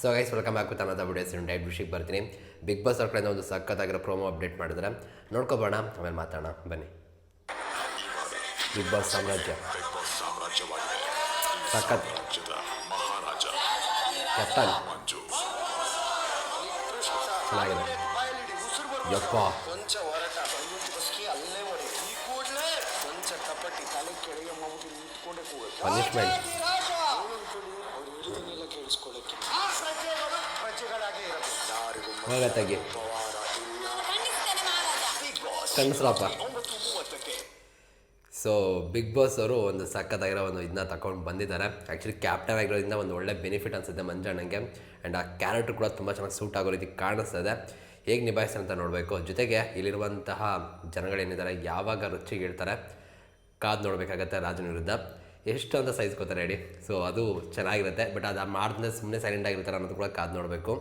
So guys welcome back with ಅನ್ನೋದ videos diet ವಿಷಯಕ್ಕೆ ಬರ್ತೀನಿ. ಬಿಗ್ ಬಾಸ್ ಅವ್ರ ಕಡೆಯಿಂದ ಒಂದು ಸಖತ್ತಾಗಿರೋ ಪ್ರೋಮೋ ಅಪ್ಡೇಟ್ ಮಾಡಿದ್ರೆ ನೋಡ್ಕೋಬೋಣ, ಆಮೇಲೆ ಮಾತಾಡೋಣ. ಬನ್ನಿ. ಬಿಗ್ ಬಾಸ್ ಸಾಮ್ರಾಜ್ಯ. ಸಖತ್. ಚೆನ್ನಾಗಿದೆ. ಪನಿಷ್ಮೆಂಟ್ ಹೇಳಿದನ್ನೆಲ್ಲ ಕಣ್ಸ್ರಪ್ಪ ಸೊ ಬಿಗ್ ಬಾಸ್ ಅವರು ಒಂದು ಸಖತ್ತಾಗಿರೋ ಒಂದು ಇದನ್ನ ತಗೊಂಡು ಬಂದಿದ್ದಾರೆ. ಆ್ಯಕ್ಚುಲಿ ಕ್ಯಾಪ್ಟನ್ ಆಗಿರೋದ್ರಿಂದ ಒಂದು ಒಳ್ಳೆ ಬೆನಿಫಿಟ್ ಅನಿಸುತ್ತೆ ಮಂಜಣ್ಣಂಗೆ. ಆ್ಯಂಡ್ ಆ ಕ್ಯಾರೆಕ್ಟರ್ ಕೂಡ ತುಂಬ ಚೆನ್ನಾಗಿ ಸೂಟ್ ಆಗೋ ರೀತಿ ಕಾಣಿಸ್ತದೆ ಹೇಗೆ ನಿಭಾಯಿಸ್ತಾರೆ ಅಂತ ನೋಡಬೇಕು. ಜೊತೆಗೆ ಇಲ್ಲಿರುವಂತಹ ಜನಗಳೇನಿದ್ದಾರೆ ಯಾವಾಗ ರುಚಿಗೆ ಇಡ್ತಾರೆ ಕಾದು ನೋಡಬೇಕಾಗತ್ತೆ ರಾಜನ ವಿರುದ್ಧ. ಎಷ್ಟು ಅಂತ ಸೈಜ್ ಕೊತಾರೆ ಹೇಳಿ. ಸೊ ಅದು ಚೆನ್ನಾಗಿರುತ್ತೆ. ಬಟ್ ಅದು ಮಾಡಿದ್ರೆ ಸುಮ್ಮನೆ ಸೈಲೆಂಟ್ ಆಗಿರ್ತಾರೆ ಅನ್ನೋದು ಕೂಡ ಕಾದು ನೋಡಬೇಕು.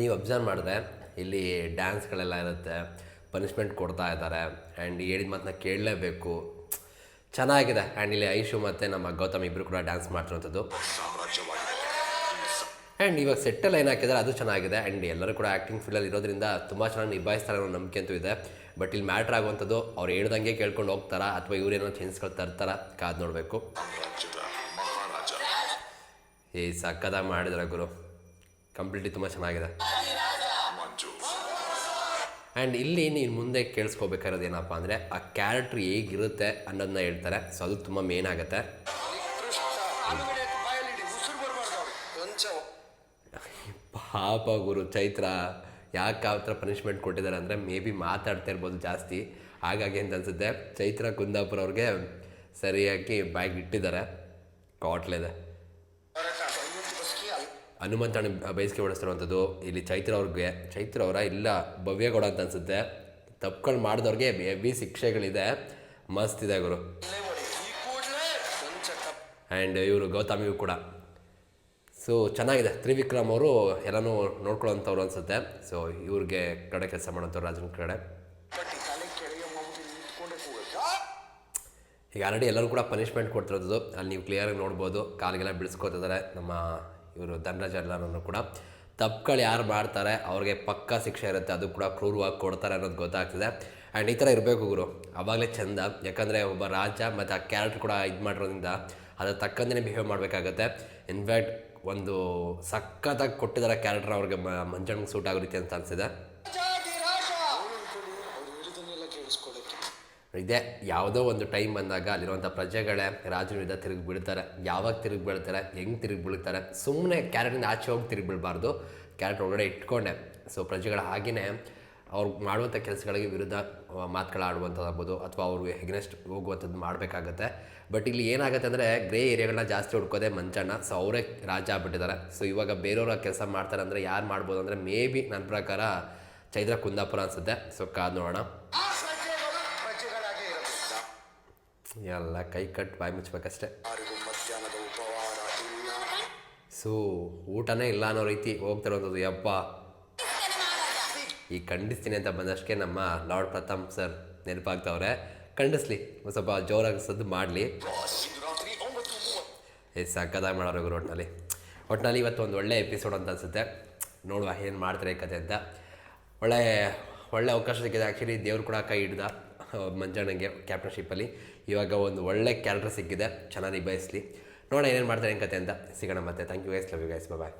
ನೀವು ಅಬ್ಸರ್ವ್ ಮಾಡಿದ್ರೆ ಇಲ್ಲಿ ಡ್ಯಾನ್ಸ್ಗಳೆಲ್ಲ ಇರುತ್ತೆ. ಪನಿಷ್ಮೆಂಟ್ ಕೊಡ್ತಾ ಇದ್ದಾರೆ. ಆ್ಯಂಡ್ ಹೇಳಿದ ಮಾತನ್ನ ಕೇಳಲೇಬೇಕು. ಚೆನ್ನಾಗಿದೆ. ಆ್ಯಂಡ್ ಇಲ್ಲಿ ಐಶು ಮತ್ತು ನಮ್ಮ ಗೌತಮ್ ಇಬ್ಬರು ಕೂಡ ಡ್ಯಾನ್ಸ್ ಮಾಡ್ತಿರೋಂಥದ್ದು. ಆ್ಯಂಡ್ ಇವಾಗ ಸೆಟ್ಟಲ್ಲಿ ಏನು ಹಾಕಿದ್ದಾರೆ ಅದು ಚೆನ್ನಾಗಿದೆ. ಆ್ಯಂಡ್ ಎಲ್ಲರೂ ಕೂಡ ಆ್ಯಕ್ಟಿಂಗ್ ಫೀಲ್ಡಲ್ಲಿ ಇರೋದ್ರಿಂದ ತುಂಬ ಚೆನ್ನಾಗಿ ನಿಭಾಯಿಸ್ತಾರೆ ಅನ್ನೋ ನಂಬಿಕೆ ಅಂತೂ ಇದೆ. ಬಟ್ ಇಲ್ಲಿ ಮ್ಯಾಟ್ರ್ ಆಗುವಂಥದ್ದು ಅವ್ರು ಹೇಳ್ದಂಗೆ ಕೇಳ್ಕೊಂಡು ಹೋಗ್ತಾರಾ? ಅಥವಾ ಇವ್ರೇನೋ ಚೇಂಜ್ಗಳು ತರ್ತಾರಾ? ಕಾದು ನೋಡಬೇಕು. ಏ ಸಕ್ಕದ ಮಾಡಿದ್ರೆ ಗುರು. ಕಂಪ್ಲೀಟ್ಲಿ ತುಂಬ ಚೆನ್ನಾಗಿದೆ. ಆ್ಯಂಡ್ ಇಲ್ಲಿ ನೀನು ಮುಂದೆ ಕೇಳಿಸ್ಕೋಬೇಕಾಗಿರೋದು ಏನಪ್ಪ ಅಂದರೆ ಆ ಕ್ಯಾರೆಕ್ಟ್ರ್ ಹೇಗಿರುತ್ತೆ ಅನ್ನೋದನ್ನ ಹೇಳ್ತಾರೆ. ಸೊ ಅದು ತುಂಬ ಮೇನ್ ಆಗುತ್ತೆ. ಪಾಪ ಗುರು ಚೈತ್ರ ಯಾಕೆ ಆ ಥರ ಪನಿಷ್ಮೆಂಟ್ ಕೊಟ್ಟಿದ್ದಾರೆ ಅಂದರೆ ಮೇ ಬಿ ಮಾತಾಡ್ತಾ ಇರ್ಬೋದು ಜಾಸ್ತಿ. ಹಾಗಾಗಿ ಅಂತ ಅನಿಸುತ್ತೆ. ಚೈತ್ರ ಕುಂದಾಪುರ ಅವ್ರಿಗೆ ಸರಿಯಾಗಿ ಬ್ಯಾಗ್ ಇಟ್ಟಿದ್ದಾರೆ. ಕಾಟ್ಲಿದೆ ಹನುಮಂತಣ್ಣ ಬಯಸಿಗೆ ಹೊಡೆಸ್ತಿರುವಂಥದ್ದು ಇಲ್ಲಿ ಚೈತ್ರ ಅವ್ರಿಗೆ. ಚೈತ್ರ ಅವರ ಇಲ್ಲ ಭವ್ಯಗೌಡ ಅಂತ ಅನಿಸುತ್ತೆ. ತಪ್ಕೊಂಡು ಮಾಡಿದವ್ರಿಗೆ ಹೆವಿ ಶಿಕ್ಷೆಗಳಿದೆ. ಮಸ್ತ್ ಇದೆ ಗುರು. ಆ್ಯಂಡ್ ಇವರು ಗೌತಮಿಯು ಕೂಡ. ಸೊ ಚೆನ್ನಾಗಿದೆ. ತ್ರಿವಿಕ್ರಮ್ ಅವರು ಎಲ್ಲನೂ ನೋಡ್ಕೊಳ್ಳೋಂಥವ್ರು ಅನಿಸುತ್ತೆ. ಸೊ ಇವ್ರಿಗೆ ಕಡೆ ಕೆಲಸ ಮಾಡೋಂಥವ್ರು ರಾಜನ ಕಡೆ. ಈಗ ಆಲ್ರೆಡಿ ಎಲ್ಲರೂ ಕೂಡ ಪನಿಷ್ಮೆಂಟ್ ಕೊಡ್ತಿರೋದು. ಅಲ್ಲಿ ನೀವು ಕ್ಲಿಯರಾಗಿ ನೋಡ್ಬೋದು. ಕಾಲಿಗೆಲ್ಲ ಬಿಡಿಸ್ಕೊತಿದ್ದಾರೆ ನಮ್ಮ ಇವರು ಧನರಾಜ್ ಎಲ್ಲರೂ ಕೂಡ. ತಪ್ಪುಗಳು ಯಾರು ಮಾಡ್ತಾರೆ, ಅವ್ರಿಗೆ ಪಕ್ಕಾ ಶಿಕ್ಷೆ ಇರುತ್ತೆ. ಅದು ಕೂಡ ಕ್ರೂರವಾಗಿ ಕೊಡ್ತಾರೆ ಅನ್ನೋದು ಗೊತ್ತಾಗ್ತಿದೆ. ಆ್ಯಂಡ್ ಈ ಥರ ಇರಬೇಕು ಗುರು. ಆವಾಗಲೇ ಚೆಂದ. ಯಾಕಂದರೆ ಒಬ್ಬ ರಾಜ ಮತ್ತು ಆ ಕ್ಯಾರೆಕ್ಟರ್ ಕೂಡ ಇದು ಮಾಡಿರೋದ್ರಿಂದ, ಅದರ ತಕ್ಕಂತೆ ಬಿಹೇವ್ ಮಾಡಬೇಕಾಗತ್ತೆ. ಇನ್ಫ್ಯಾಕ್ಟ್ ಒಂದು ಸಖತ್ತಾಗಿ ಕೊಟ್ಟಿದ್ದಾರೆ ಕ್ಯಾರೆಕ್ಟರ್ ಅವ್ರಿಗೆ ಮಂಜಣ್ಣ ಸೂಟ್ ಆಗೋ ರೀತಿ ಅಂತ ಅನಿಸಿದೆ. ಇದೇ, ಯಾವುದೋ ಒಂದು ಟೈಮ್ ಬಂದಾಗ ಅಲ್ಲಿರುವಂಥ ಪ್ರಜೆಗಳೇ ರಾಜನ ತಿರುಗಿ ಬೀಳ್ತಾರೆ. ಯಾವಾಗ ತಿರುಗಿ ಬೀಳ್ತಾರೆ, ಹೆಂಗೆ ತಿರುಗಿ ಬೀಳ್ತಾರೆ ಸುಮ್ಮನೆ ಕ್ಯಾರೆಕ್ಟ್ರಿಂದ ಆಚೆ ಹೋಗಿ ತಿರುಗಿ ಬೀಳಬಾರ್ದು. ಕ್ಯಾರೆಕ್ಟರ್ ಒಳಗಡೆ ಇಟ್ಕೊಂಡೆ. ಸೊ ಪ್ರಜೆಗಳ ಹಾಗೆಯೇ ಅವ್ರು ಮಾಡುವಂಥ ಕೆಲಸಗಳಿಗೆ ವಿರುದ್ಧ ಮಾತುಗಳಾಡುವಂಥದ್ದಾಗ್ಬೋದು ಅಥವಾ ಅವರು ಎಗ್ನೆಸ್ಟ್ ಹೋಗುವಂಥದ್ದು ಮಾಡಬೇಕಾಗತ್ತೆ. ಬಟ್ ಇಲ್ಲಿ ಏನಾಗುತ್ತೆ ಅಂದರೆ ಗ್ರೇ ಏರಿಯಾಗಳನ್ನ ಜಾಸ್ತಿ ಹುಡ್ಕೋದೆ ಮಂಚಣ್ಣ. ಸೊ ಅವರೇ ರಾಜ ಆಗ್ಬಿಟ್ಟಿದ್ದಾರೆ. ಸೊ ಇವಾಗ ಬೇರೆಯವ್ರ ಕೆಲಸ ಮಾಡ್ತಾರೆ ಅಂದರೆ ಯಾರು ಮಾಡ್ಬೋದು ಅಂದರೆ ಮೇ ಬಿ ನನ್ನ ಪ್ರಕಾರ ಚೈತ್ರ ಕುಂದಾಪುರ ಅನಿಸುತ್ತೆ. ಸೊ ಕಾದು ನೋಡೋಣ. ಎಲ್ಲ ಕೈ ಕಟ್, ಬಾಯಿ ಮುಚ್ಚಬೇಕಷ್ಟೆ ಸೊ ಊಟನೇ ಇಲ್ಲ ಅನ್ನೋ ರೀತಿ ಹೋಗ್ತಿರೋದು ಯಪ್ಪ. ಈ ಖಂಡಿಸ್ತೀನಿ ಅಂತ ಬಂದಷ್ಟಕ್ಕೆ ನಮ್ಮ ಲಾರ್ಡ್ ಪ್ರತಾಪ್ ಸರ್ ನೆನಪಾಗ್ತವ್ರೆ. ಖಂಡಿಸ್ಲಿ, ಸ್ವಲ್ಪ ಜೋರಾಗಿ ಸದ್ದು ಮಾಡಲಿ. ಏ ಸಕ್ಕದಾಗಿ ಮಾಡೋರು ಒಟ್ಟಿನಲ್ಲಿ ಒಟ್ಟಿನಲ್ಲಿ ಇವತ್ತು ಒಂದು ಒಳ್ಳೆ ಎಪಿಸೋಡ್ ಅಂತ ಅನಿಸುತ್ತೆ. ನೋಡುವ ಏನು ಮಾಡ್ತಾರೆ ಕತೆ ಅಂತ. ಒಳ್ಳೆ ಒಳ್ಳೆ ಅವಕಾಶ ಸಿಕ್ಕಿದೆ. ಆ್ಯಕ್ಚುಲಿ ದೇವ್ರು ಕೂಡ ಕೈ ಹಿಡ್ದ ಮಂಜಣ್ಣಗೆ ಕ್ಯಾಪ್ಟನ್ಶಿಪ್ಪಲ್ಲಿ ಇವಾಗ ಒಂದು ಒಳ್ಳೆ ಕ್ಯಾರೆಕ್ಟರ್ ಸಿಕ್ಕಿದೆ. ಚೆನ್ನಾಗಿ ನಿಭಾಯಿಸಲಿ. ನೋಡೋಣ ಏನೇನು ಮಾಡ್ತಾರೆ ಏನು ಕತೆ ಅಂತ. ಸಿಗೋಣ ಮತ್ತೆ. Thank you guys love you guys bye